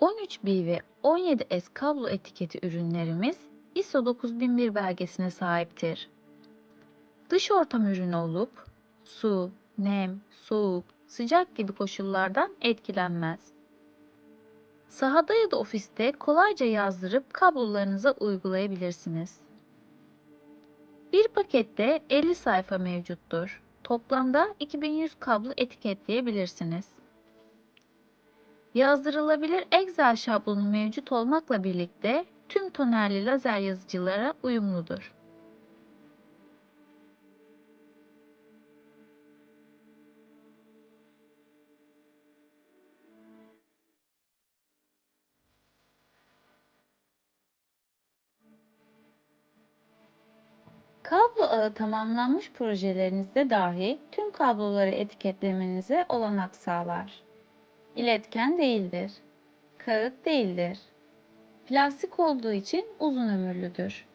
13B ve 17S kablo etiketi ürünlerimiz ISO 9001 belgesine sahiptir. Dış ortam ürünü olup su, nem, soğuk, sıcak gibi koşullardan etkilenmez. Sahada ya da ofiste kolayca yazdırıp kablolarınıza uygulayabilirsiniz. Bir pakette 50 sayfa mevcuttur. Toplamda 2100 kablo etiketleyebilirsiniz. Yazdırılabilir Excel şablonu mevcut olmakla birlikte tüm tonerli lazer yazıcılara uyumludur. Kablo ağı tamamlanmış projelerinizde dahi tüm kabloları etiketlemenize olanak sağlar. İletken değildir. Kağıt değildir. Plastik olduğu için uzun ömürlüdür.